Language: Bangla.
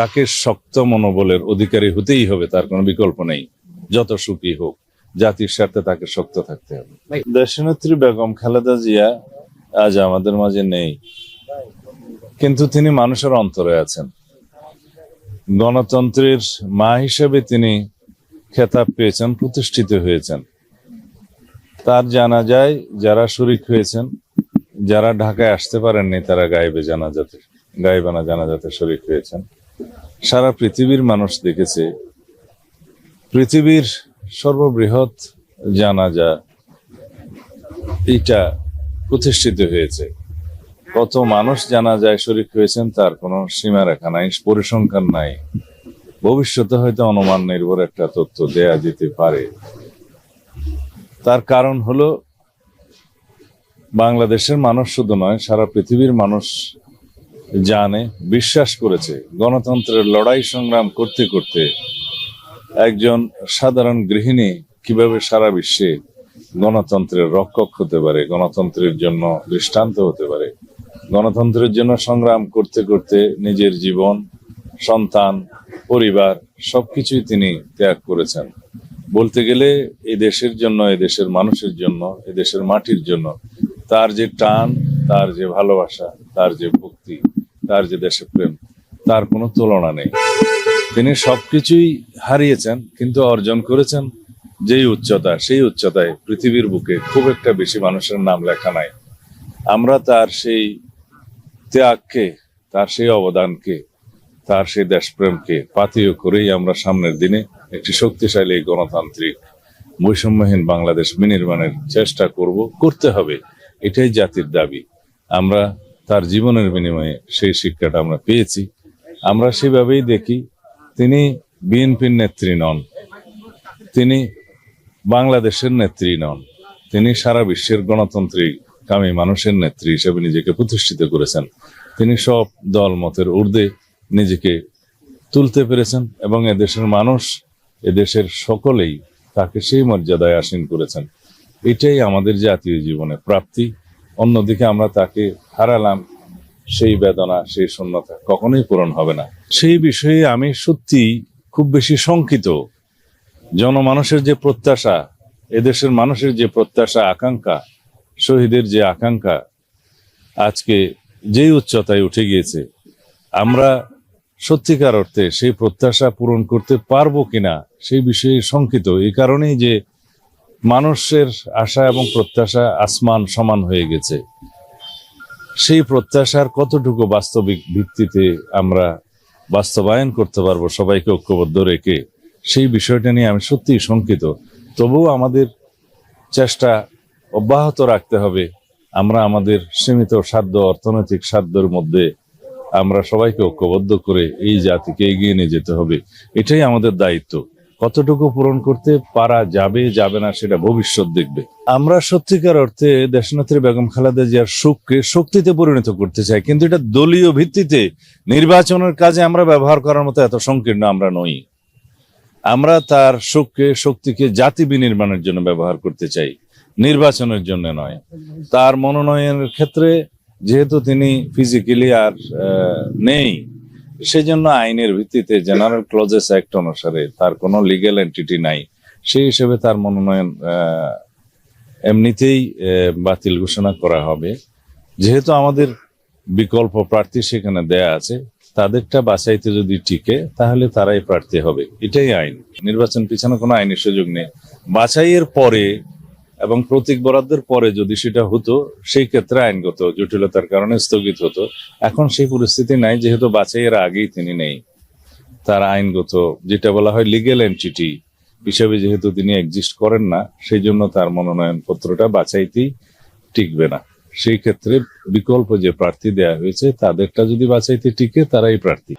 তাকে শক্ত মনোবলের অধিকারী হতেই হবে, তার কোনো বিকল্প নেই। যত সুখী হোক, জাতির স্বার্থে তাকে শক্ত থাকতে হবে। দেশনেত্রী বেগম খালেদা জিয়া আজ আমাদের মাঝে নেই। কিন্তু তিনি মানুষের অন্তরে আছেন। গণতন্ত্রের মা হিসেবে তিনি খেতাব পেয়েছেন, প্রতিষ্ঠিত হয়েছেন। তার জানা যায়, যারা শরিক হয়েছেন, যারা ঢাকায় আসতে পারেননি, তারা গায়েবে জানাজাতে, গায়েবানা জানাজাতে শরিক হয়েছেন। সারা পৃথিবীর মানুষ দেখেছে। পৃথিবীর সর্ববৃহৎ জানাজা এটা প্রতিষ্ঠিত হয়েছে। কত মানুষ জানা যায় শরিক হয়েছেন তার কোনো সীমা রেখা নাই, পরিসংখ্যান নাই। ভবিষ্যতে হয়তো অনুমান নির্ভর একটা তথ্য দেয়া যেতে পারে। তার কারণ হলো, বাংলাদেশের মানুষ শুধু নয়, সারা পৃথিবীর মানুষ জানে, বিশ্বাস করেছে। গণতন্ত্রের লড়াই সংগ্রাম করতে করতে একজন সাধারণ গৃহিণী কীভাবে সারা বিশ্বে গণতন্ত্রের রক্ষক হতে পারে, গণতন্ত্রের জন্য দৃষ্টান্ত হতে পারে, গণতন্ত্রের জন্য সংগ্রাম করতে করতে নিজের জীবন, সন্তান, পরিবার, সবকিছুই তিনি ত্যাগ করেছেন। বলতে গেলে এই দেশের জন্য, এই দেশের মানুষের জন্য, এই দেশের মাটির জন্য তার যে টান, তার যে ভালোবাসা, তার যে ভক্তি তার যে দেশপ্রেম তার কোনো তুলনা নেই। তিনি সবকিছুই হারিয়েছেন, কিন্তু অর্জন করেছেন যেই উচ্চতা, সেই উচ্চতায় পৃথিবীর বুকে খুব একটা বেশি মানুষের নাম লেখা নাই। আমরা তার সেই ত্যাগকে, তার সেই অবদানকে, তার সেই দেশপ্রেমকে পাথেয় করেই আমরা সামনের দিনে একটি শক্তিশালী গণতান্ত্রিক, বৈষম্যহীন বাংলাদেশ বিনির্মাণের চেষ্টা করব, করতে হবে। এটাই জাতির দাবি। আমরা তার জীবনের বিনিময়ে সেই শিক্ষাটা আমরা পেয়েছি। আমরা সেভাবেই দেখি, তিনি বিএনপির নেত্রী নন, তিনি বাংলাদেশের নেত্রী নন, তিনি সারা বিশ্বের গণতন্ত্রী কামী মানুষের নেত্রী হিসেবে নিজেকে প্রতিষ্ঠিত করেছেন। তিনি সব দল মতের ঊর্ধ্বে নিজেকে তুলতে পেরেছেন এবং এদেশের মানুষ, এদেশের সকলেই তাকে সেই মর্যাদায় আসীন করেছেন। এটাই আমাদের জাতীয় জীবনে প্রাপ্তি। অন্যদিকে আমরা তাকে হারালাম, সেই বেদনা, সেই শূন্যতা কখনোই পূরণ হবে না। সেই বিষয়ে আমি সত্যি খুব বেশি শঙ্কিত। জনমানুষের যে প্রত্যাশা, এদেশের মানুষের যে প্রত্যাশা, আকাঙ্ক্ষা, শহীদের যে আকাঙ্ক্ষা, আজকে যেই উচ্চতায় উঠে গিয়েছে, আমরা সত্যিকার অর্থে সেই প্রত্যাশা পূরণ করতে পারব কিনা সেই বিষয়ে শঙ্কিত। এই কারণেই যে মানুষের আশা এবং প্রত্যাশা আসমান সমান হয়ে গেছে। সেই প্রত্যাশার কতটুকু বাস্তবিক ভিত্তিতে আমরা বাস্তবায়ন করতে পারব সবাইকে ঐক্যবদ্ধ রেখে, সেই বিষয়টা নিয়ে আমি সত্যিই শঙ্কিত। তবুও আমাদের চেষ্টা অব্যাহত রাখতে হবে। আমরা আমাদের সীমিত সাধ্য, অর্থনৈতিক সাধ্যের মধ্যে আমরা সবাইকে ঐক্যবদ্ধ করে এই জাতিকে এগিয়ে নিয়ে যেতে হবে। এটাই আমাদের দায়িত্ব। কতটুকু পূরণ করতে পারা যাবে যাবে না সেটা ভবিষ্যৎ দেখবে। আমরা সত্যিকার অর্থে দেশনাথী বেগম খালেদা জিয়ার সুখকে শক্তিতে পরিণত করতে চাই কিন্তু এটা দলীয় ভিত্তিতে নির্বাচনের কাজে আমরা ব্যবহার করার মতো এত সংকীর্ণ আমরা নই। আমরা তার সুখকে শক্তিকে জাতি বিনির্মাণের জন্য ব্যবহার করতে চাই নির্বাচনের জন্য নয়। তার মনোনয়নের ক্ষেত্রে যেহেতু তিনি ফিজিক্যালি আর আহ, নেই সেজন্য আইনের ভিত্তিতে জেনারেল ক্লজেস অ্যাক্ট অনুসারে তার কোনো লিগ্যাল এন্টিটি নাই। সেই হিসেবে তার মনোনয়ন এমনিতেই বাতিল ঘোষণা করা হবে। যেহেতু আমাদের বিকল্প প্রার্থী সেখানে দেয়া আছে, তাদেরটা বাছাইতে যদি টিকে, তাহলে তারাই প্রার্থী হবে। এটাই আইন। নির্বাচন পিছনে কোনো আইনের সুযোগ নেই। বাছাইয়ের পরে এবং প্রতীক বরাদ্দের পরে যদি সেটা হতো, সেই ক্ষেত্রে আইনগত জটিলতার কারণে স্থগিত হতো। এখন সেই পরিস্থিতি নাই, যেহেতু বাছাইয়ের আগেই তিনি নেই। তার আইনগত যেটা বলা হয় লিগেল এন্টিটি হিসেবে যেহেতু তিনি এক্সিস্ট করেন না, সেই জন্য তার মনোনয়ন পত্রটা বাছাইতেই টিকবে না। সেই ক্ষেত্রে বিকল্প যে প্রার্থী দেয়া হয়েছে, তাদেরটা যদি বাছাইতে টিকে, তারাই প্রার্থী।